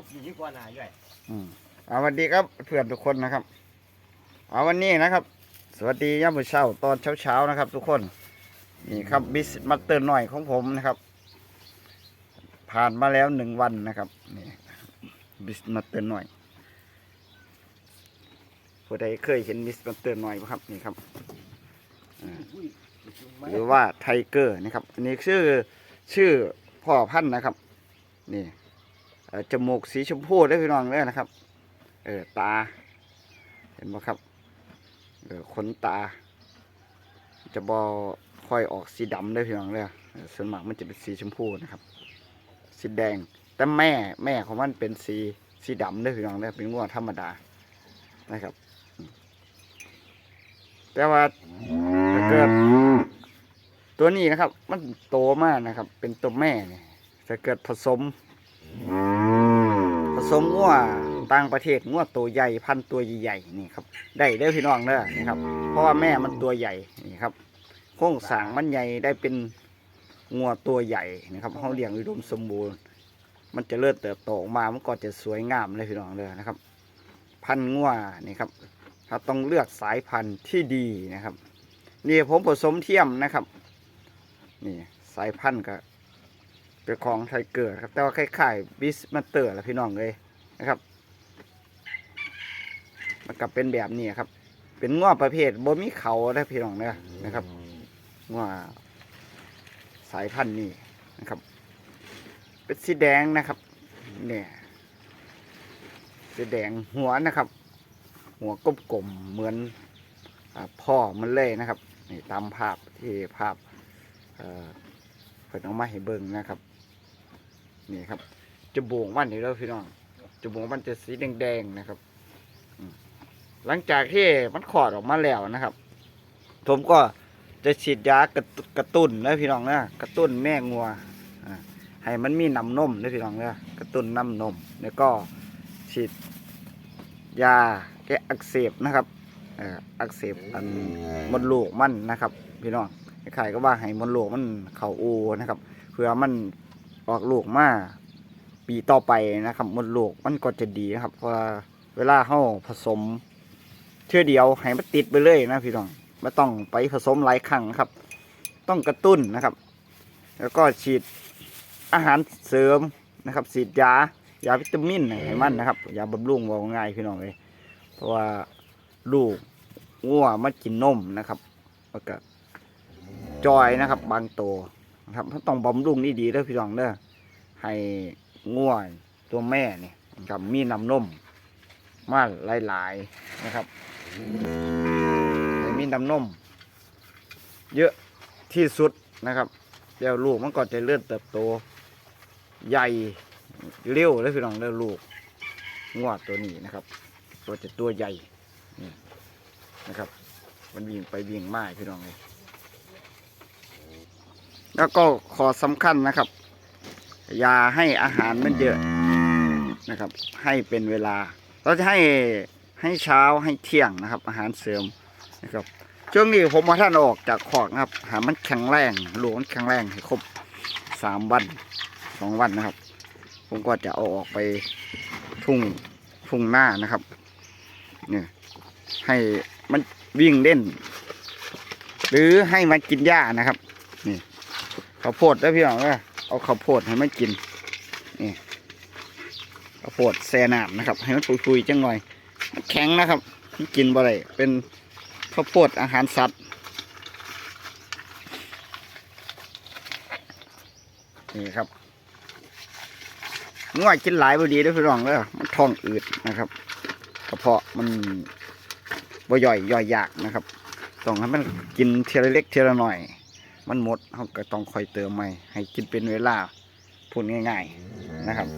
กขี่ที่กว่าหนาใหญ่อืมเอาสวัสดีครับเพื่อนทุกคนนะครับ เอาวันนี้นะครับ สวัสดียามมื้อเช้าตอนเช้าๆนะครับ ทุกคน นี่ครับบิสมัตเตอร์หน่อยของผมนะครับ ผ่านมาแล้วหนึ่งวันนะครับนี่บิสมัตเตอร์หน่อยผู้ใดเคยเห็นบิสมัตเตอร์หน่อยไหมครับนี่ครับหรือว่าไทเกอร์นะครับอันนี้ชื่อชื่อพ่อพันธุ์นะครับ นี่ จมูกสีชมพูได้พี่น้องเลยนะครับ เออตา เห็นไหมครับ เออขนตา จะบอค่อยออกสีดำได้พี่น้องเลยส่วนมากมันจะเป็นสีชมพูนะครับ สีแดง แต่แม่แม่ของมันเป็นสีสีดำได้พี่น้องเลยเป็นง่วงธรรมดานะครับ แต่ว่าถ้าเกิดตัวนี้นะครับ มันโตมากนะครับ เป็นตัวแม่เนี่ยจะเกิดผสม ผสมงัวต่างประเทศงัวตัวใหญ่พันตัวใหญ่ๆนี่ครับ ได้เด้อพี่น้องเด้อนี่ครับ เพราะว่าแม่มันตัวใหญ่นี่ครับโครงสร้างมันใหญ่ได้เป็นงัวตัวใหญ่นะครับเขาเลี้ยงอุดมสมบูรณ์ มันจะเริ่มเติบโตออกมามันก็จะสวยงามเลยพี่น้องเลยนะครับ พันงัวนี่ครับเราต้องเลือกสายพันธุ์ที่ดีนะครับ นี่ผมผสมเทียมนะครับ นี่สายพันธุ์ก็ เป็นของไทเกอร์ครับ แต่ว่าคล้ายๆบิสมาเตอร์ละพี่น้องเลยนะครับ มันก็เป็นแบบนี้ครับ เป็นง้อประเภทบ่มีเขาได้พี่น้องเนอะนะครับง้อสายพันธุ์นี้นะครับ เป็นสีแดงนะครับ เนี่ยสีแดงหัวนะครับ หัวกลมๆเหมือนอพ่อมันเลยนะครับนี่ตามภาพที่ภาพ เอ่อเพิ่นเอามาให้เบิ่งนะครับ นี่ครับจมูกมันนี่แล้วพี่น้องจมูกมันจะสีแดงๆนะครับ หลังจากที่มันขอดออกมาแล้วนะครับ ผมก็จะฉีดยากระตุกระตุ้นนะพี่น้องนะกระตุ้นแม่งัวให้มันมีน้ำนมนะพี่น้องนะกระตุ้นน้ำนม แล้วก็ฉีดยาแก้อักเสบนะครับอ่ออักเสบอันมดลูกมันนะครับ พี่น้อง คล้ายๆก็ว่าให้มดลูกมันเข่าโอนะครับ เพื่อมันออกลูกมาปีต่อไปนะครับมดลูกมันก็จะดีนะครับเพราะว่าเวลาเข้าผสมเชื่อเดียวให้มันติดไปเลยนะพี่น้องไม่ต้องไปผสมหลายครั้งครับ ต้องกระตุ้นนะครับ แล้วก็ฉีดอาหารเสริมนะครับฉีดยายาวิตามินให้มันนะครับยาบำรุงว่าง่ายพี่น้องเลยเพราะว่าลูกงัวมันกินนมนะครับแล้วก็ จอยนะครับ บางตัวนะครับต้องบำรุงนี่ดีเด้อพี่น้องเด้อให้ง่วยตัวแม่นี่กับมีน้ำนมมาหลายๆนะครับมีน้ำนม เยอะที่สุดนะครับเดี๋ยวลูกมันก็จะเลื่อนเติบโต ใหญ่เร็วเลยพี่น้องเด้อลูกงวดตัวนี้นะครับ ตัวจะตัวใหญ่นี่นะครับ มันวิ่งไปวิ่งมาพี่น้องเลย แล้วก็ขอสำคัญนะครับ อย่าให้อาหารมันเยอะนะครับ ให้เป็นเวลา เราจะให้ให้เช้าให้เที่ยงนะครับ อาหารเสริมนะครับช่วงนี้ผมมาท่านออกจากขอกนะครับ หามันแข็งแรงหลวงแข็งแรงให้ครบสามวันสองวันนะครับ ผมก็จะเอาออกไปทุ่งทุ่งหน้านะครับเนี่ยให้มันวิ่งเล่น หรือให้มันกินหญ้านะครับนี่ ข้าวโพดได้พี่น้องเอ้ยเอาข้าวโพดให้มันกินนี่ข้าวโพดแซ่น้ำนะครับ ให้มันปุยๆจังหน่อยมันแข็งนะครับมันกินบ่ได้เป็นข้าวโพดอาหารสัตว์นี่ครับง่วยกินหลายบ่ดีด้อพี่น้องเด้อมันท้องอืดนะครับกระเพาะมันบ่ย่อยย่อยยากนะครับต้องให้มันกินเทีละเล็กเทีละหน่อย มันหมดเขาก็ต้องคอยเติมใหม่ ให้กินเป็นเวลาพูดง่าย ๆนะครับ